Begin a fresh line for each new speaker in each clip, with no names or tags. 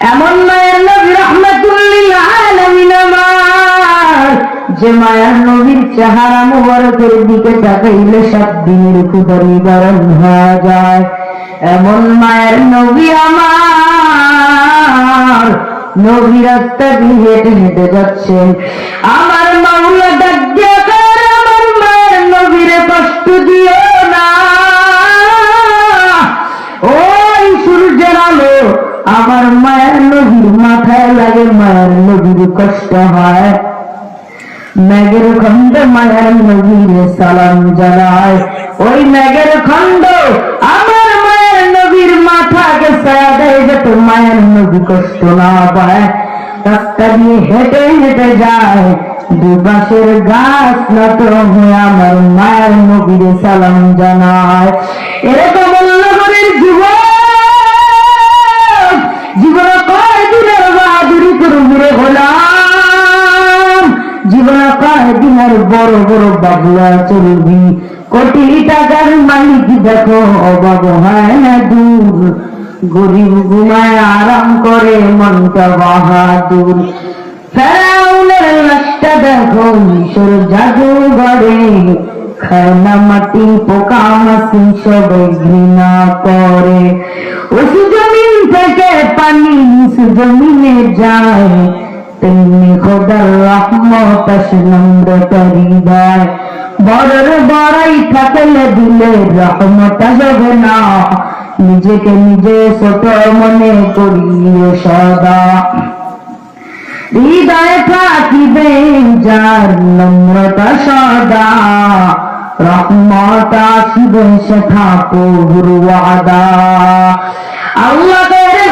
এমন মায়ের নবী রহমাতুল্লিল আলামিন আমার, যে মায়ের নবীর চেহারা মুবারকের দিকে তাকাইলে সাত দিনের ক্ষুদা নিবারণ হয়ে যায়। এমন মায়ের নবী আমার নবী রাস্তা দিয়ে হেঁটে যাচ্ছেন আমার মাওলা ডাক আমার মায়ের নবীরে কষ্ট দিও না। আমার মায়ের নবীর লাগে মায়ের নবীর কষ্ট হয়। মেঘের খন্ড মায়ের নবীর সালাম জানায়। ওই মেঘের খন্ড আমার মায়ের নবীর মাথাকে ছায়া দেয় যাতে মায়ের নবী কষ্ট না পায়। রাস্তা দিয়ে হেঁটে হেঁটে যায়, দুপাশের গাছ নত হয়ে আমার মায়ের নবীর সালাম জানায়। এরকম অন্যগরের জীবন বড় বড় বাবলা চলবি। কোটি টাকার মালিক দেখো অভাব হয় না দূর। গরিব ঘুমায় আরাম করে, মনটা বাহাদুর। লাশটা দেখো খায় না মাটি, পোকা মাসি ঘৃণা করে। উঁচু জমিন থেকে পানি জমিনে যায়। তেমনি খোদার রহমত আসে নম্রতারি দেয় বড়র বড়াই থাকলে দিলে রহমত যাবে না। নিজেকে নিজে ছোট মনে করিও সদা। হৃদয় থাকিবে যার নম্রতা সদা। রহমত আসিবে শেখা প্রভুর ওয়াদা। আল্লাহ তোরে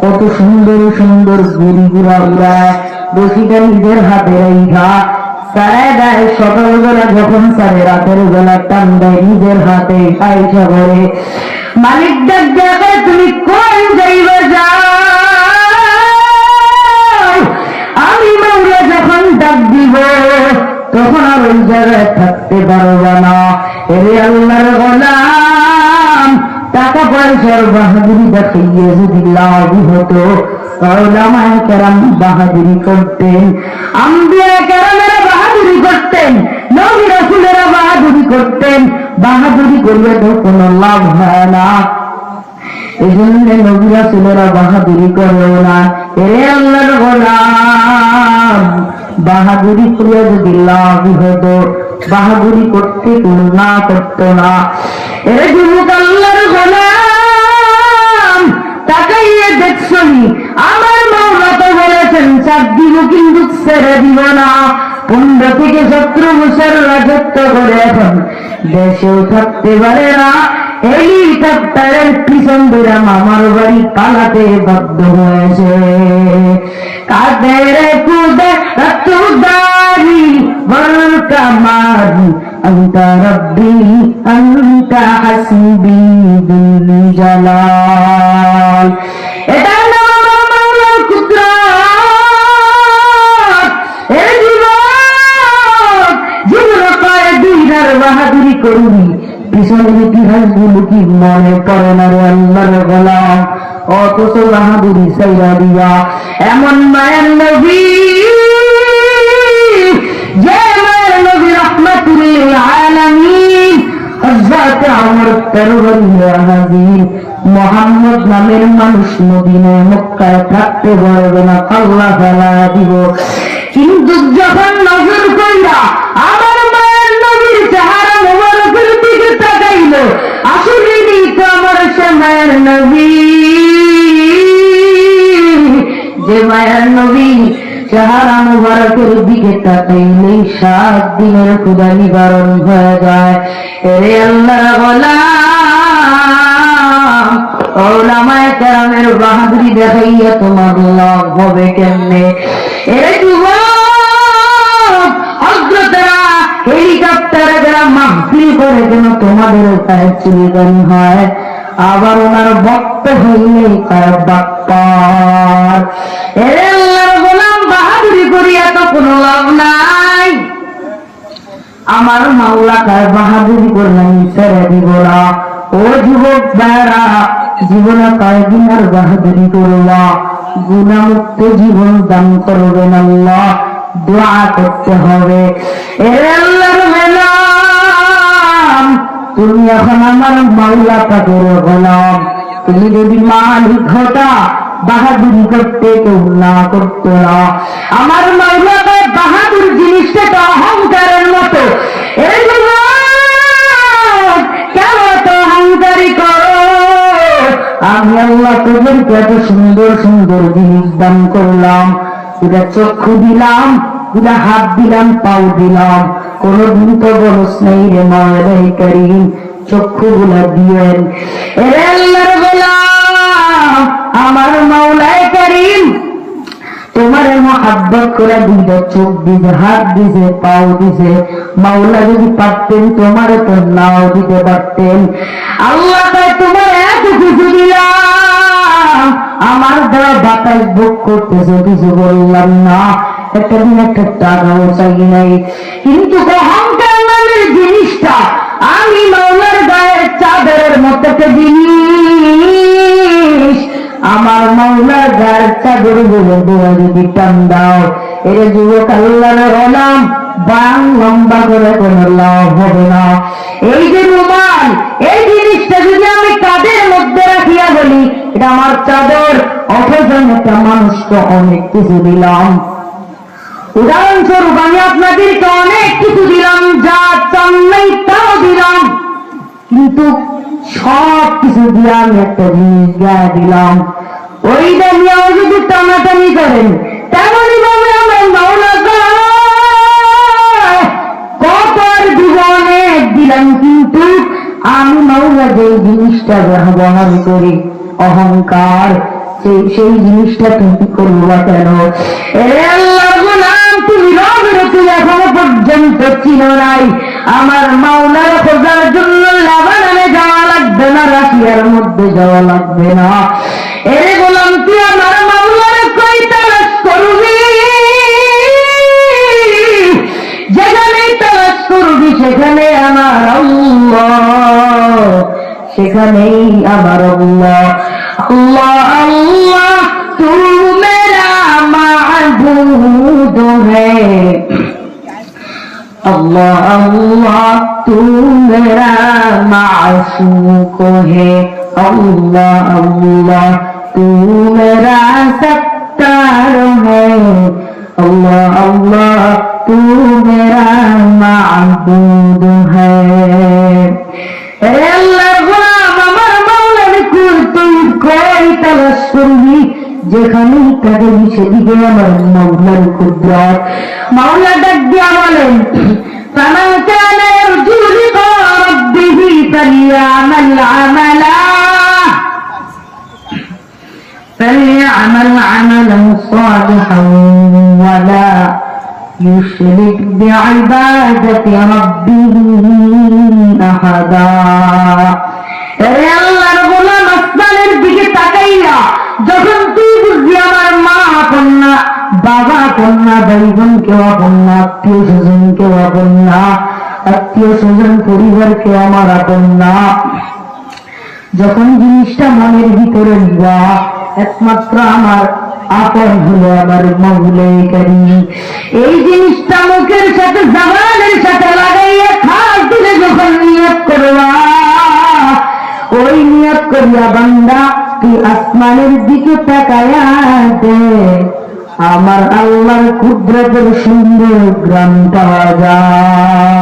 কত সুন্দর সুন্দর গুড়ি গুড়া উড়ায় বসিটা নিজের হাতে রেখা সারায় দেয় সকালবেলা যখন সারে রাতের বেলা টান দেয় নিজের হাতে আইসা করে। মালিক দেখে তুমি কোন যাইবে যাও ডাক দিব, তখন আর ওই জায়গায় থাকতে পারব না। এরে আল্লাহর গোলাম, টাকা পয়সার বাহাদুরি দেখাইয়ে যদি লাভ হতো ওলামায়ে কেরাম বাহাদুরি করতেন। আম্বিয়া কেরামেরা বাহাদুরি করতেন, নবী রাসূলেরা বাহাদুরি করতেন। বাহাদুরি করলে তো কোনো লাভ হয় না। এই জন্য নবী রাসূলেরা বাহাদুরি করল না এরে আল্লাহর গোলাম। বাহাদুরি করে যদি লাভ বাহাদুরি করতে কোনো না করতো না। এরে যুবক আল্লাহর গোলাম, তাকাইয়ে দেখছনি আমার মাওলা তো বলেছেন চার কিন্তু ছেড়ে দিব না। পনেরো থেকে সতেরো বছর রাজত্ব করে এখন দেশেও থাকতে পারে না। হেলিকপ্টারের পিছন ধরে মামার বাড়ি পালাতে বাধ্য হয়েছে কাদের কুদে তুদারি বল কামার أنت ربي أنت حسبي بالجلال এটার কি মনে পড়ে না রে আল্লাহর গোলাম। অথচ বাহাদুরি সাইরা দিয়া এমন মায়ের নবী, যে মায়ের নবী রহমাতুল্লিল আলামিন হযরত ওমর তরবারিয়া হাজির মোহাম্মদ নামের মানুষ মদিনায়, মক্কায় থাকতে পারবে না, আল্লাহ ফেলা দিব। কিন্তু যখন নজর কইরা আমার দিকে তাকাইলেই সাত দিনের ক্ষুদা নিবারণ হয়ে যায়। আল্লাহ ওলামায়ে বাহাদুরি দেখাইয়া তোমার লাভ হবে কেমনে? এরে হেলিকপ্টারে যারা মাহফিল করে তোমাদের হয়, আবার ওনার ভক্ত হইলে কয় বাপ্পার এরে কোনো লাভ নাই। আমার মাওলা ও যুবক জীবনে আর বাহাদুরি গুণামুক্ত জীবন দান করবেন আল্লাহ। দোয়া করতে হবে। তুমি এখন আমার মাওলা পাকের গোলাম তুমি যদি মালিক হতা বাহাদুরি করতে না। আমার বাহাদুর জিনিসটা তো অহংকারের মতো। কেন তো অহংকারী করো? আমি আল্লাহ এত সুন্দর সুন্দর জিনিস দান করলাম। এটা চক্ষু দিলাম, এটা হাত দিলাম, পাও দিলাম। কোনদিন তো বলস নেই রে মায়ের করিম চক্ষু গুলা দিয়েন। এরে আল্লাহর গোলাম আমার মাওলায় করিম। তোমার মহাব্বত করে দুইটা চোখ দিছে হাত দিছে পাও দিছে মাওলা যদি পারতেন, তোমার তো নাও দিতে পারতেন। আল্লাহ তাই তোমার এত কিছু আমার দ্বারা বাতাস ভোগ করতেছে কিছু বললাম না একটা দিন একটা টাকাও চাই নাই। কিন্তু জিনিসটা আমি মাওলার গায়ের চাদরের মতো একটা চাদর বলে দেওয়া যদি টান দাও। এর যুবক আল্লাহর হলাম বাং লম্বা করে কোনো লাভ হবে না। এই যে রুমাল, এই জিনিসটা যদি আমি কাদের মধ্যে রাখিয়া বলি, এটা আমার চাদর, অথচ একটা মানুষকে অনেক কিছু দিলাম। উদাহরণস্বরূপ আমি আপনাদেরকে অনেক কিছু দিলাম, যা চান তাও দিলাম। কিন্তু সব কিছু দিয়ে আমি একটা জিনিস দিলাম। ওইটা নিয়েও টানাটানি করেন, তেমনই ভাবে আমার দিলাম কিন্তু আমি যে জিনিসটা ব্যবহার করি, অহংকার, সেই জিনিসটা তুমি করবা কেন? তুমি রবের তুই এখনও পর্যন্ত ছিল নাই। আমার মাওলার খোঁজার জন্য লাবানানে যাওয়া লাগবে না, রাশিয়ার মধ্যে যাওয়া লাগবে না। করবি সেখানে আমার আল্লাহ সেখানেই আমার আল্লাহ আল্লাহ আল্লাহ তু মেরা মাহবুদ হ্যায় अल्लाह अल्लाह तू मेरा मासूक है अल्लाह अल्लाह तू मेरा सत्तार है अल्लाह अल्लाह तू मेरा माबूद है এ আল্লাহর গোলাম আমার মাওলার কুল তুই কই তালাশ করবি যেখানে তাকে সেদিকে আমার মাওলার কুদরত মাওলা ডাক দিয়া বলেন فمن كان يرجو لقاء ربه فليعمل عملا فليعمل عملا صالحا ولا يشرك بعبادة ربه أحدا এরে আল্লাহর গোলাম আসমানের দিকে তাকাইয়া যখন তুই বুঝবি আমার মা আপন না বাবা আপন না ভাই বোন কেউ আপন না আত্মীয় স্বজন কেউ আপন না আত্মীয় স্বজন পরিবার কেউ আমার আপন না যখন জিনিসটা মনের ভিতরে নিবা একমাত্র আমার আপন হলো আমার মৌলে করি। এই জিনিসটা মুখের সাথে জবানের সাথে লাগাইয়া খাস দিলে যখন নিয়ত করবা, ওই নিয়ত করিয়া বান্দা তুই আসমানের দিকে তাকায়া দে আমার আল্লাহর কুদরতের সুন্দর গ্রাম পাওয়া যায়